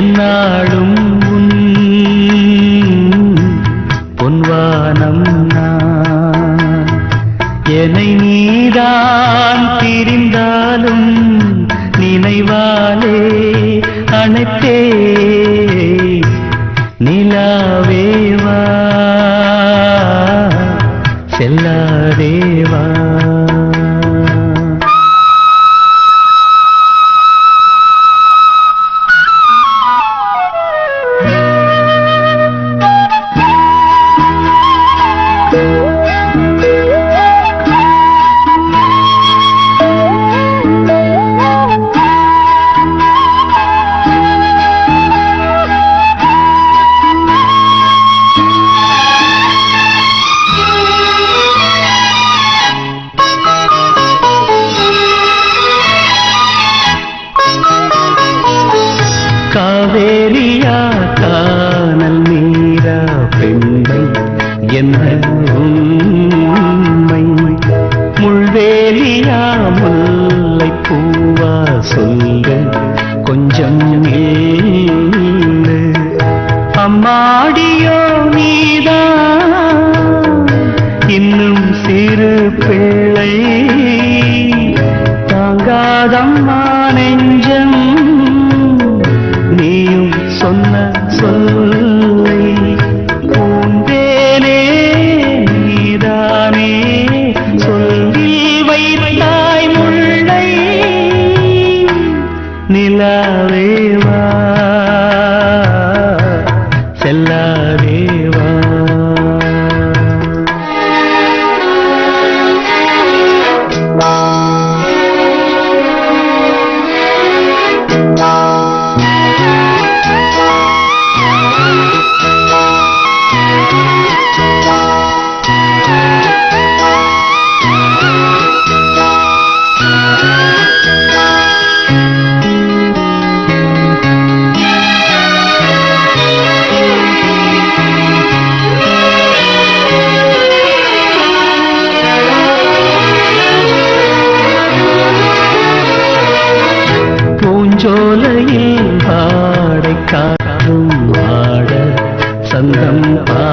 என்னா சொல்ல கொஞ்சம் அம்மாடியோ நீதான் இன்னும் சிறு பிள்ளை. தாங்காதம்மா நெஞ்ச. சோலையில் பாடை காற்றும் ஆட சந்தம் பா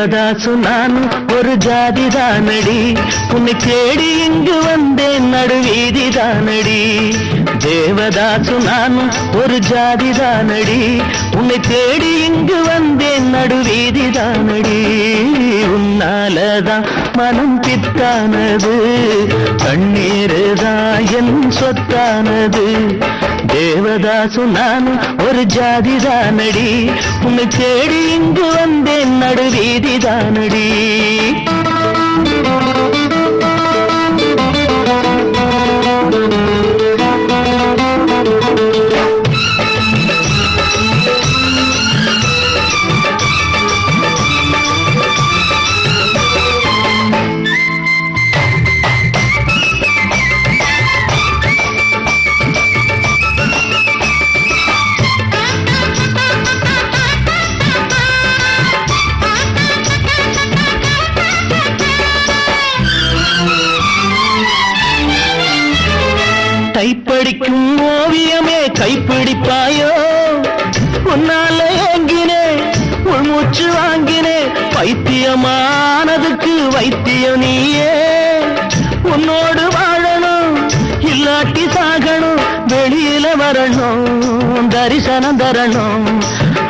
தேவதாசு நானும் ஒரு ஜாதி தானடி. உன்னை தேடி இங்கு வந்தேன் நடுவீதி தானடி. தேவதாசு நானும் ஒரு ஜாதி தானடி. உன்னை தேடி இங்கு வந்தேன் நடுவீதி தானடி. உன்னாலதான் மனம் பித்தானது. கண்ணீருதான் என் சொத்தானது. தேவதாசு நான் ஒரு ஜாதி தானடி உன்னை தேடி இங்கு வந்தேன் நடுவீதி தானடி கைப்படிக்கும் ஓவியமே கைப்பிடிப்பாயோ? உன்னால ஏங்கினே உள்மூச்சு வாங்கினே பைத்தியமானதுக்கு வைத்தியம் நீயே. உன்னோடு வாழணும் இல்லாட்டி சாகணும் வெளியில வரணும் தரிசனம் தரணும்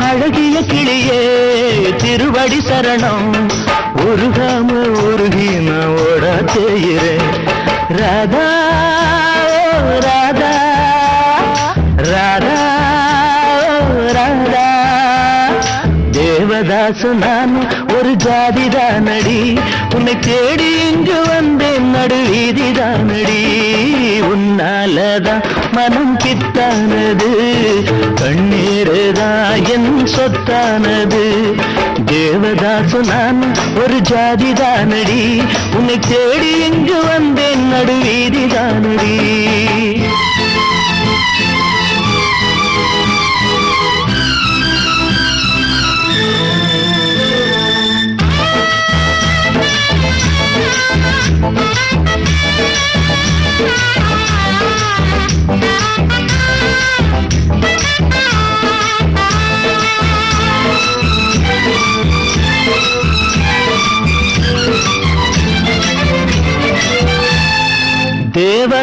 அழகிய கிளியே திருவடி சரணம். உருகாம உருகி நான் ஓட செய்கிறேன் ராதா. தேவதாசு நான் ஒரு ஜாதி தானடி. உன்னை தேடி இங்கு வந்தேன். நடுவீதி தானடி. உன்னாலதான் மனம் கித்தானது கண்ணீருதான் என் சொத்தானது. தேவதாசு நான் ஒரு ஜாதி தானடி. உன்னை தேடி இங்கு வந்தேன். நடு நடுவீதி தானடி.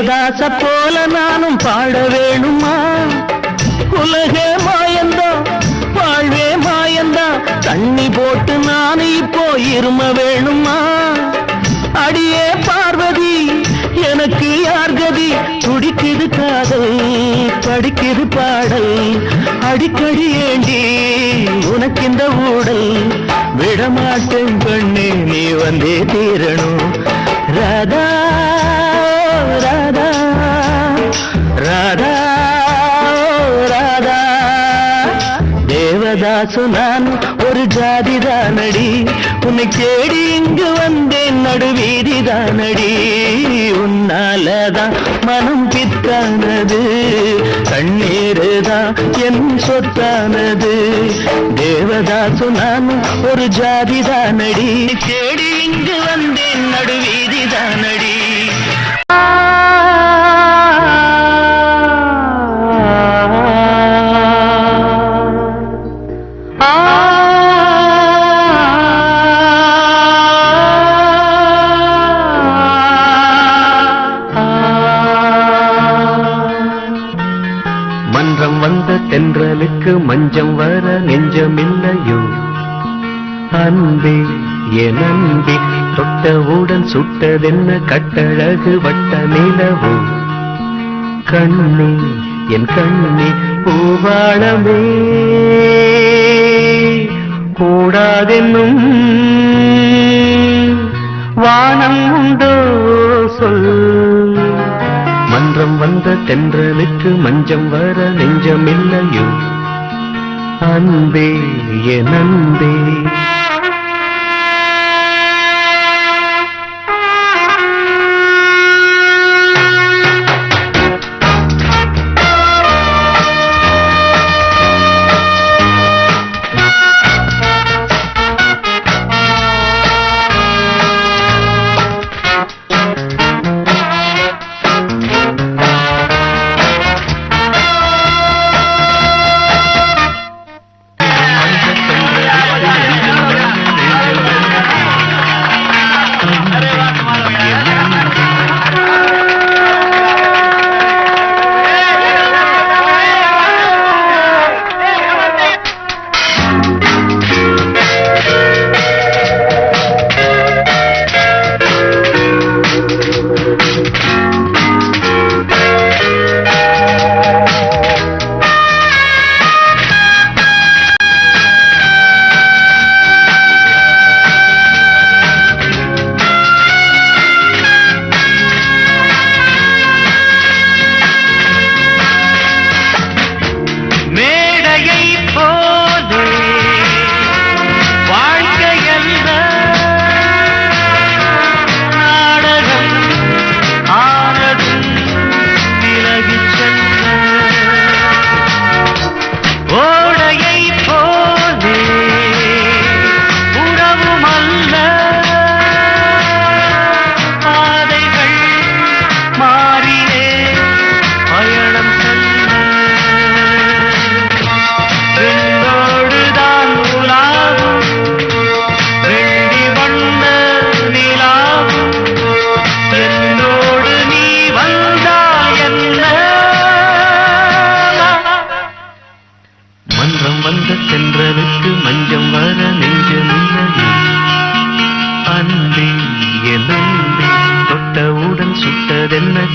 தேவதாச போல நானும் பாட வேணுமா? உலகே மாயந்தா வாழ்வே மாயந்தா தண்ணி போட்டு நான் இப்போ இரும வேணுமா? அடியே பார்வதி எனக்கு யார் கதி? துடிக்குது காதல் படிக்குது பாடல். அடிக்கடி ஏண்டி உனக்கு இந்த ஊடல்? விடமாட்டேன் பெண்ணே நீ வந்தே தீரணும். ராதா. தேவதாசு நான் ஒரு ஜாதி தானடி உன்னை தேடி இங்கு வந்தேன் நடுவீதி தானடி உன்னாலதான் மனம் பித்தானது. கண்ணீரு தான் என் சொத்தானது. தேவதாசு நான் ஒரு ஜாதி தானடி தேடி இங்கு வந்தேன் நடுவீதி தானடி தென்றலுக்கு மஞ்சம் வர நெஞ்சமில்லையோ? அன்பே என் அன்பே தொட்டவுடன் சுட்டதென்ன கட்டழகு வட்ட நிலவோ கண்ணே என் கண்ணே பூவாளமே கூடாதென்னும் வானம் உண்டோ? சொல். மன்றம் வந்த தென்றலுக்கு மஞ்சம் வர நெஞ்சமில்லையோ? அன்பே என் அன்பே.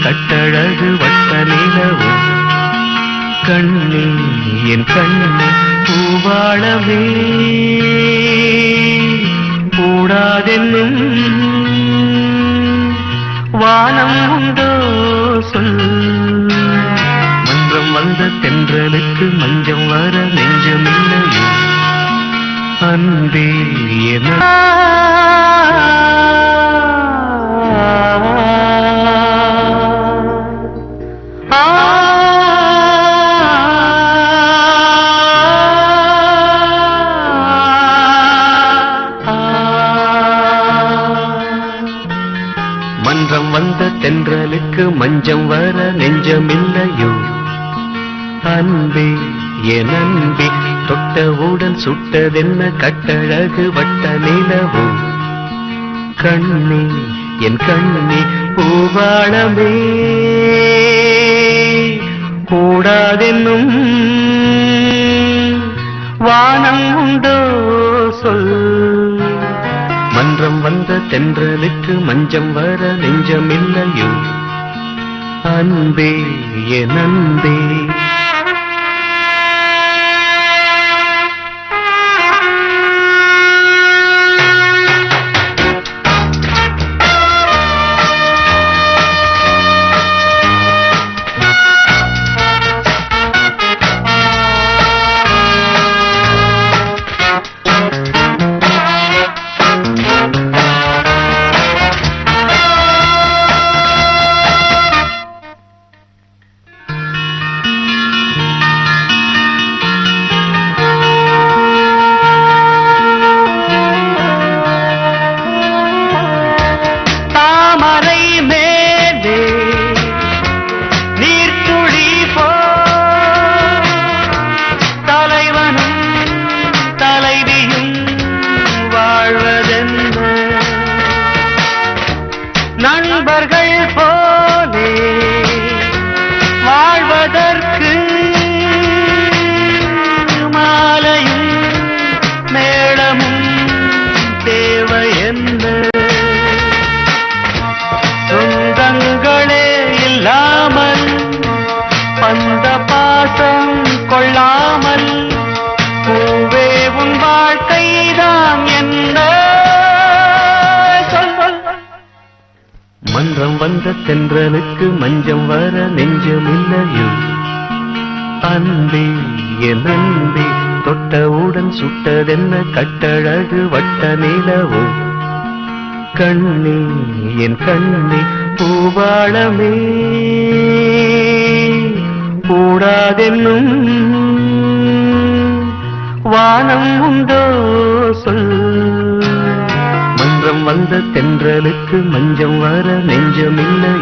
கட்டழகு வட்ட நிலவு கண்ணே என் கண்ணே பூவாழவே. கூடாதென்னும் வானம் உண்டோ சொல். மன்றம் வந்த தென்றலுக்கு மஞ்சம் வர நெஞ்சமில்லையோ. அன்பே என தென்றலுக்கு மஞ்சம் வர நெஞ்சமில்லையோ? அன்பே என் அன்பே தொட்டவுடன் சுட்டதென்ன கட்டழகு வட்ட நிலவோ? கண்ணே என் கண்ணே பூவாளமே கூடாதென்னும் வானம் உண்டோ? மன்றம் வந்த தென்றலுக்கு மஞ்சம் வர நெஞ்சமில்லையோ? அன்பே என் அன்பே. வந்த மஞ்சம் வர நெஞ்சமில்லையோ? அன்பே என் அன்பே தொட்டவுடன் சுட்டதென்ன கட்டழகு வட்ட நிலவோ? கண்ணே என் கண்ணே பூவாளமே கூடாதென்னும் வானம் உண்டோ? சொல். மன்றம் வந்த தென்றலுக்கு மஞ்சம் வர நெஞ்சமில்லை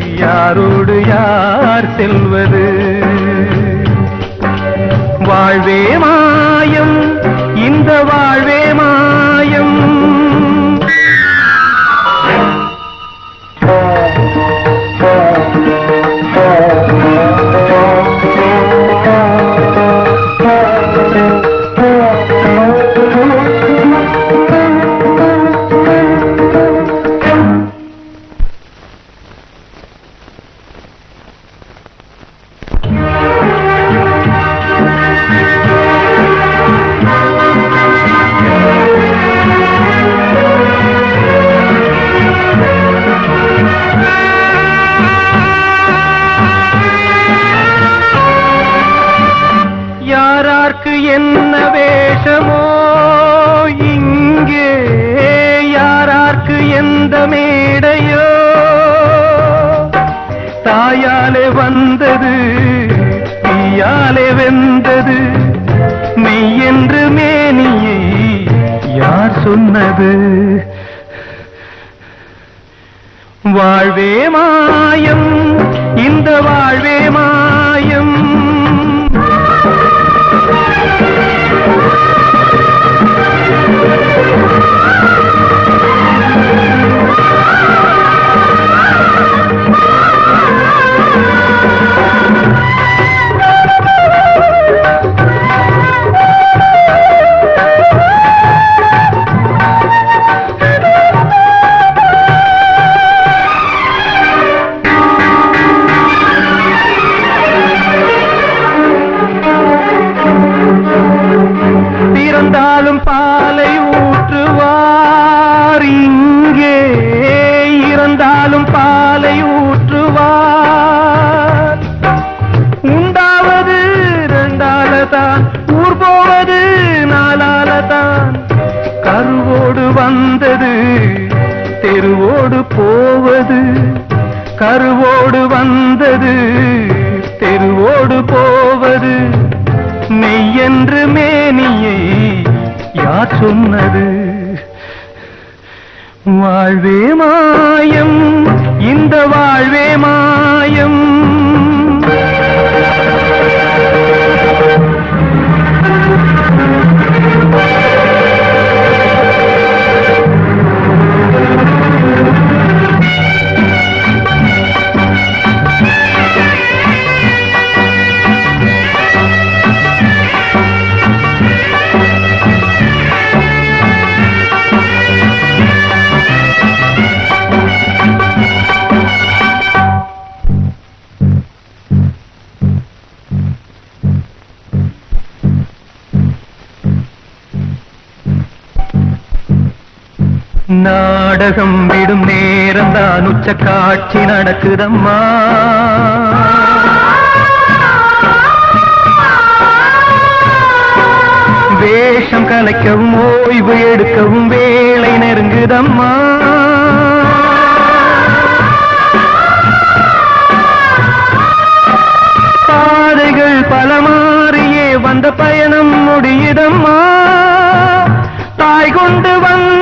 யாரோடு யார் செல்வது? வாழ்வே மாயம் இந்த வாழ்வே மாயம். வந்தது தீயாலே வெந்தது என்று மேனியை யார் சொன்னது? வாழ்வே மாயம் இந்த வாழ்வே மாயம். மெய்யென்று மேனியை யார் சொன்னது? வாழ்வே மாயம் இந்த வாழ்வே மாயம். நாடகம் விடும் நேரம் தான் உச்ச காட்சி நடக்குதம்மா. வேஷம் கலைக்கவும் ஓய்வு எடுக்கவும் வேலை நெருங்குதம்மா. பாதைகள் பல மாறியே வந்த பயணம் முடியுதம்மா. தாய் கொண்டு வந்த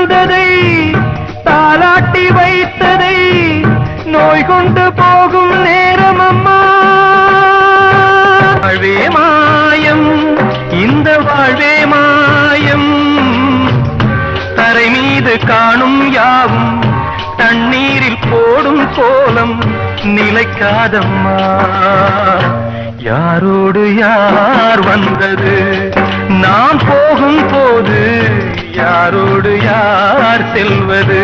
நோய் கொண்டு போகும் நேரம் அம்மா. வாழ்வே மாயம் இந்த வாழ்வே மாயம். தரை மீது காணும் யாவும் தண்ணீரில் போடும் கோலம் நிலைக்காதம்மா. யாரோடு யார் வந்தது? நாம் போகும் போது யாரோடு யார் செல்வது?